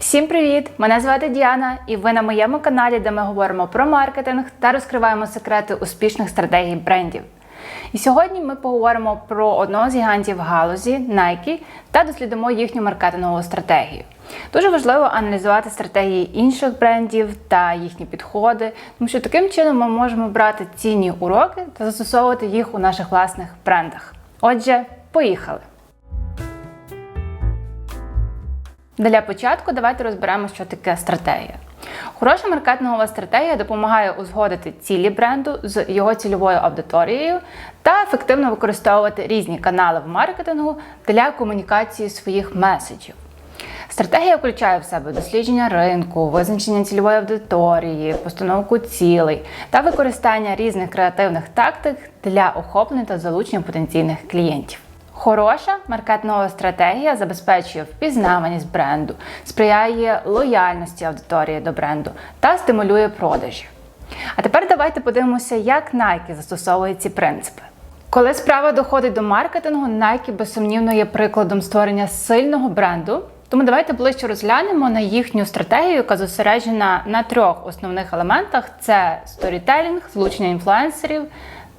Всім привіт! Мене звати Діана, і ви на моєму каналі, де ми говоримо про маркетинг та розкриваємо секрети успішних стратегій брендів. І сьогодні ми поговоримо про одного з гігантів галузі Nike та дослідимо їхню маркетингову стратегію. Дуже важливо аналізувати стратегії інших брендів та їхні підходи, тому що таким чином ми можемо брати цінні уроки та застосовувати їх у наших власних брендах. Отже, поїхали! Для початку давайте розберемо, що таке стратегія. Хороша маркетингова стратегія допомагає узгодити цілі бренду з його цільовою аудиторією та ефективно використовувати різні канали в маркетингу для комунікації своїх меседжів. Стратегія включає в себе дослідження ринку, визначення цільової аудиторії, постановку цілей та використання різних креативних тактик для охоплення та залучення потенційних клієнтів. Хороша маркетингова стратегія забезпечує впізнаваність бренду, сприяє лояльності аудиторії до бренду та стимулює продажі. А тепер давайте подивимося, як Nike застосовує ці принципи. Коли справа доходить до маркетингу, Nike безсумнівно є прикладом створення сильного бренду. Тому давайте ближче розглянемо на їхню стратегію, яка зосереджена на трьох основних елементах: це сторітелінг, залучення інфлюенсерів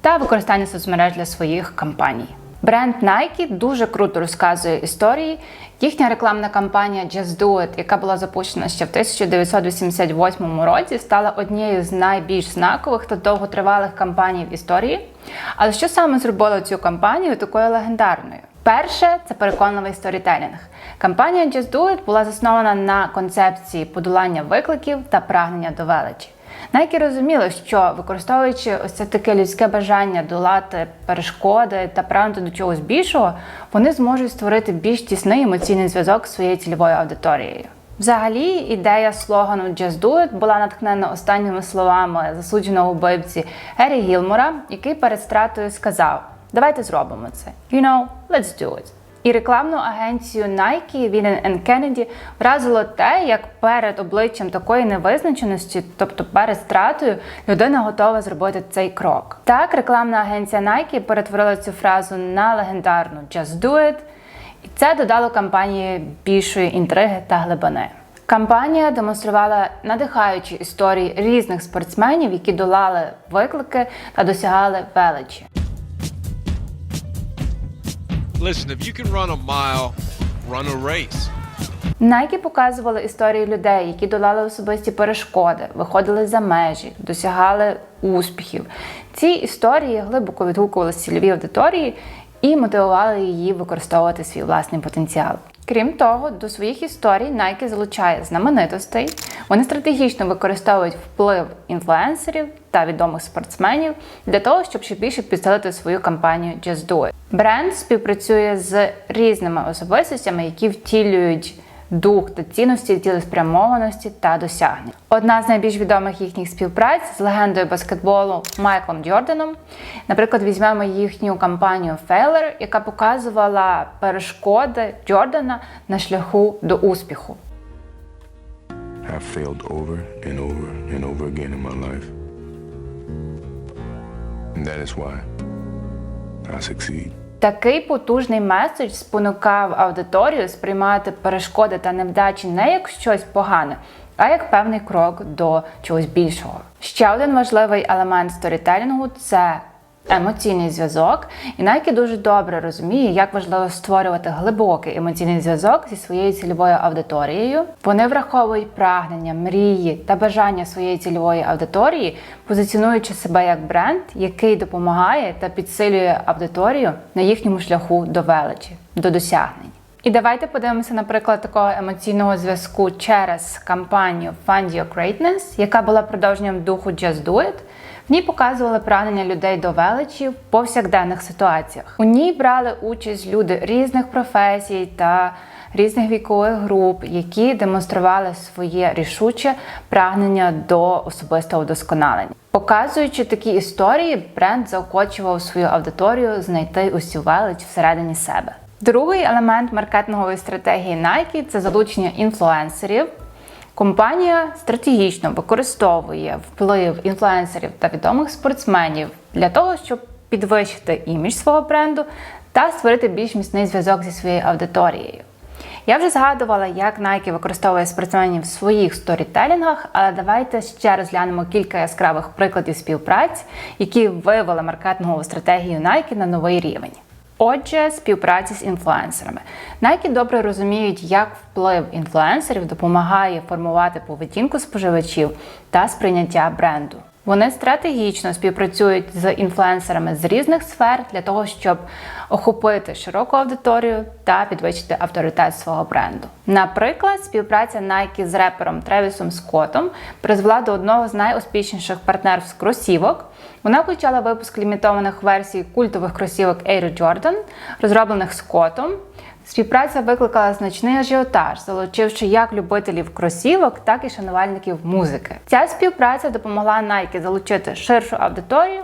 та використання соцмереж для своїх кампаній. Бренд Nike дуже круто розказує історії. Їхня рекламна кампанія Just Do It, яка була запущена ще в 1988 році, стала однією з найбільш знакових та довготривалих кампаній в історії. Але що саме зробило цю кампанію такою легендарною? Перше це переконливий сторітелінг. Кампанія Just Do It була заснована на концепції подолання викликів та прагнення до величі. Nike розуміли, що використовуючи ось це таке людське бажання долати перешкоди та прагнути до чогось більшого, вони зможуть створити більш тісний емоційний зв'язок з своєю цільовою аудиторією. Взагалі, ідея слогану «Just do it» була натхнена останніми словами засудженого вбивці Гері Гілмора, який перед стратою сказав: Давайте зробимо це. You know, let's do it. І рекламну агенцію Nike William Kennedy вразило те, як перед обличчям такої невизначеності, тобто перед стратою, людина готова зробити цей крок. Так, рекламна агенція Nike перетворила цю фразу на легендарну «Just do it», і це додало кампанії більшої інтриги та глибини. Кампанія демонструвала надихаючі історії різних спортсменів, які долали виклики та досягали величі. Listen, if you can run a mile, run a race. Nike показували історії людей, які долали особисті перешкоди, виходили за межі, досягали успіхів. Ці історії глибоко відгукувалися цільовій аудиторії і мотивували її використовувати свій власний потенціал. Крім того, до своїх історій Nike залучає знаменитостей. Вони стратегічно використовують вплив інфлюенсерів та відомих спортсменів для того, щоб ще більше підсилити свою кампанію Just Do It. Бренд співпрацює з різними особистостями, які втілюють дух та цінності цілеспрямованості та досягнень. Одна з найбільш відомих їхніх співпраць з легендою баскетболу Майклом Джорданом. Наприклад, візьмемо їхню кампанію Failure, яка показувала перешкоди Джордана на шляху до успіху. That is why I succeed. Такий потужний меседж спонукав аудиторію сприймати перешкоди та невдачі не як щось погане, а як певний крок до чогось більшого. Ще один важливий елемент сторітелінгу це емоційний зв'язок. І Nike дуже добре розуміє, як важливо створювати глибокий емоційний зв'язок зі своєю цільовою аудиторією. Вони враховують прагнення, мрії та бажання своєї цільової аудиторії, позиціонуючи себе як бренд, який допомагає та підсилює аудиторію на їхньому шляху до величі, до досягнень. І давайте подивимося, наприклад, такого емоційного зв'язку через кампанію Fund Your Greatness, яка була продовженням духу Just Do It. Ній показували прагнення людей до величі в повсякденних ситуаціях. У ній брали участь люди різних професій та різних вікових груп, які демонстрували своє рішуче прагнення до особистого вдосконалення. Показуючи такі історії, бренд заохочував свою аудиторію знайти усю велич всередині себе. Другий елемент маркетингової стратегії Nike – це залучення інфлюенсерів. Компанія стратегічно використовує вплив інфлюенсерів та відомих спортсменів для того, щоб підвищити імідж свого бренду та створити більш міцний зв'язок зі своєю аудиторією. Я вже згадувала, як Nike використовує спортсменів в своїх сторітелінгах, але давайте ще розглянемо кілька яскравих прикладів співпраць, які вивели маркетингову стратегію Nike на новий рівень. Отже, співпраці з інфлюенсерами. Nike добре розуміють, як вплив інфлюенсерів допомагає формувати поведінку споживачів та сприйняття бренду. Вони стратегічно співпрацюють з інфлюенсерами з різних сфер для того, щоб охопити широку аудиторію та підвищити авторитет свого бренду. Наприклад, співпраця Nike з репером Тревісом Скоттом призвела до одного з найуспішніших партнерств кросівок. Вона включала випуск лімітованих версій культових кросівок Air Jordan, розроблених Скоттом. Співпраця викликала значний ажіотаж, залучивши як любителів кросівок, так і шанувальників музики. Ця співпраця допомогла Nike залучити ширшу аудиторію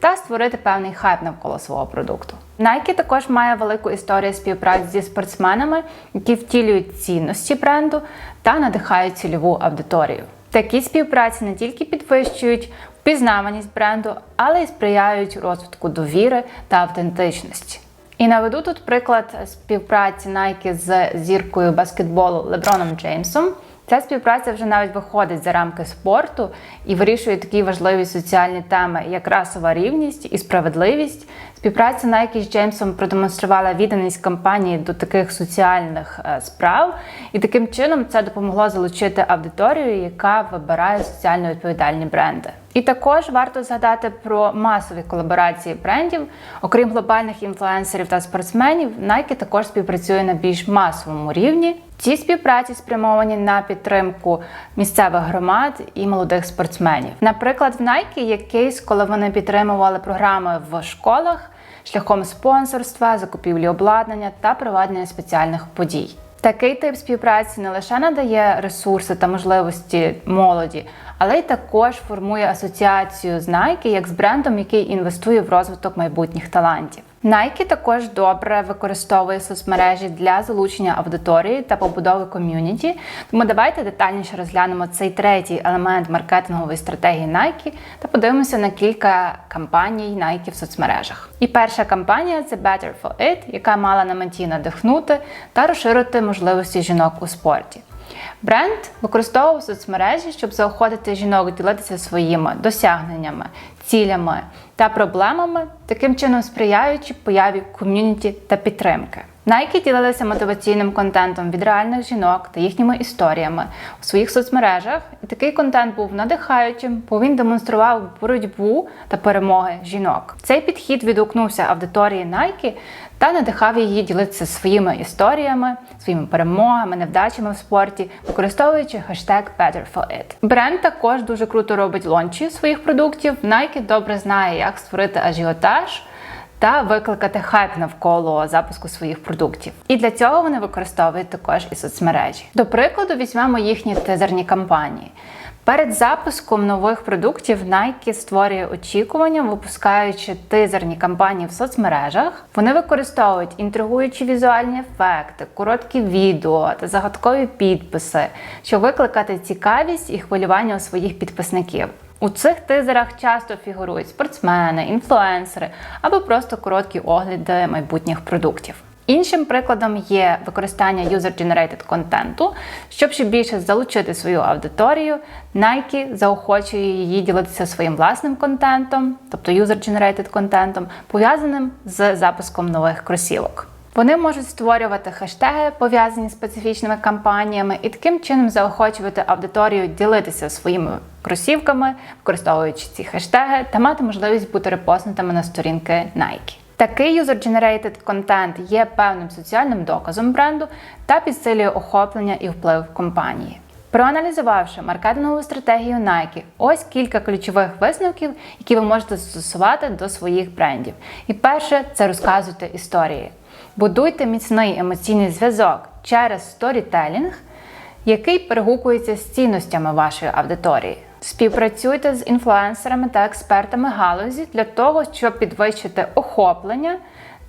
та створити певний хайп навколо свого продукту. Nike також має велику історію співпраці зі спортсменами, які втілюють цінності бренду та надихають цільову аудиторію. Такі співпраці не тільки підвищують впізнаваність бренду, але й сприяють розвитку довіри та автентичності. І наведу тут приклад співпраці Nike з зіркою баскетболу Леброном Джеймсом. Ця співпраця вже навіть виходить за рамки спорту і вирішує такі важливі соціальні теми, як расова рівність і справедливість. Співпраця Nike з Джеймсом продемонструвала відданість компанії до таких соціальних е, справ, і таким чином це допомогло залучити аудиторію, яка вибирає соціально відповідальні бренди. І також варто згадати про масові колаборації брендів. Окрім глобальних інфлюенсерів та спортсменів, Nike також співпрацює на більш масовому рівні. Ці співпраці спрямовані на підтримку місцевих громад і молодих спортсменів. Наприклад, в Nike є кейс, коли вони підтримували програми в школах шляхом спонсорства, закупівлі обладнання та проведення спеціальних подій. Такий тип співпраці не лише надає ресурси та можливості молоді, але й також формує асоціацію з Nike як з брендом, який інвестує в розвиток майбутніх талантів. Nike також добре використовує соцмережі для залучення аудиторії та побудови ком'юніті. Тому давайте детальніше розглянемо цей третій елемент маркетингової стратегії Nike та подивимося на кілька кампаній Nike в соцмережах. І перша кампанія це Better for It, яка мала на меті надихнути та розширити можливості жінок у спорті. Бренд використовував соцмережі, щоб заохотити жінок ділитися своїми досягненнями, цілями та проблемами, таким чином сприяючи появі ком'юніті та підтримки. Nike ділилися мотиваційним контентом від реальних жінок та їхніми історіями у своїх соцмережах, і такий контент був надихаючим, бо він демонстрував боротьбу та перемоги жінок. Цей підхід відгукнувся аудиторії Nike та надихав її ділитися своїми історіями, своїми перемогами, невдачами в спорті, використовуючи хештег BetterForIt. Бренд також дуже круто робить лончі своїх продуктів. Nike добре знає, як створити ажіотаж та викликати хайп навколо запуску своїх продуктів. І для цього вони використовують також і соцмережі. До прикладу, візьмемо їхні тизерні кампанії. Перед запуском нових продуктів Nike створює очікування, випускаючи тизерні кампанії в соцмережах. Вони використовують інтригуючі візуальні ефекти, короткі відео та загадкові підписи, щоб викликати цікавість і хвилювання у своїх підписників. У цих тизерах часто фігурують спортсмени, інфлюенсери або просто короткі огляди майбутніх продуктів. Іншим прикладом є використання user-generated контенту. Щоб ще більше залучити свою аудиторію, Nike заохочує її ділитися своїм власним контентом, тобто user-generated контентом, пов'язаним з запуском нових кросівок. Вони можуть створювати хештеги, пов'язані з специфічними кампаніями, і таким чином заохочувати аудиторію ділитися своїми кросівками, використовуючи ці хештеги, та мати можливість бути репостнутими на сторінки Nike. Такий user-generated контент є певним соціальним доказом бренду та підсилює охоплення і вплив компанії. Проаналізувавши маркетингову стратегію Nike, ось кілька ключових висновків, які ви можете застосувати до своїх брендів. І перше це розказуйте історії. Будуйте міцний емоційний зв'язок через сторітелінг, який перегукується з цінностями вашої аудиторії. Співпрацюйте з інфлюенсерами та експертами галузі для того, щоб підвищити охоплення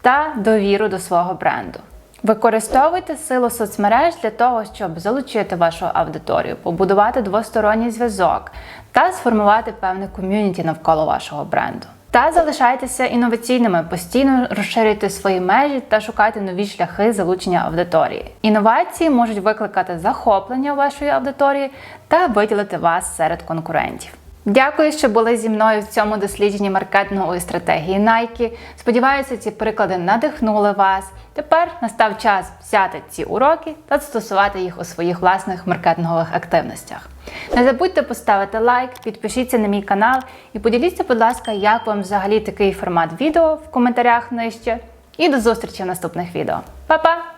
та довіру до свого бренду. Використовуйте силу соцмереж для того, щоб залучити вашу аудиторію, побудувати двосторонній зв'язок та сформувати певне ком'юніті навколо вашого бренду. Та залишайтеся інноваційними, постійно розширюйте свої межі та шукайте нові шляхи залучення аудиторії. Інновації можуть викликати захоплення вашої аудиторії та виділити вас серед конкурентів. Дякую, що були зі мною в цьому дослідженні маркетингової стратегії Nike. Сподіваюся, ці приклади надихнули вас. Тепер настав час взяти ці уроки та застосувати їх у своїх власних маркетингових активностях. Не забудьте поставити лайк, підпишіться на мій канал і поділіться, будь ласка, як вам взагалі такий формат відео в коментарях нижче. І до зустрічі в наступних відео. Па-па!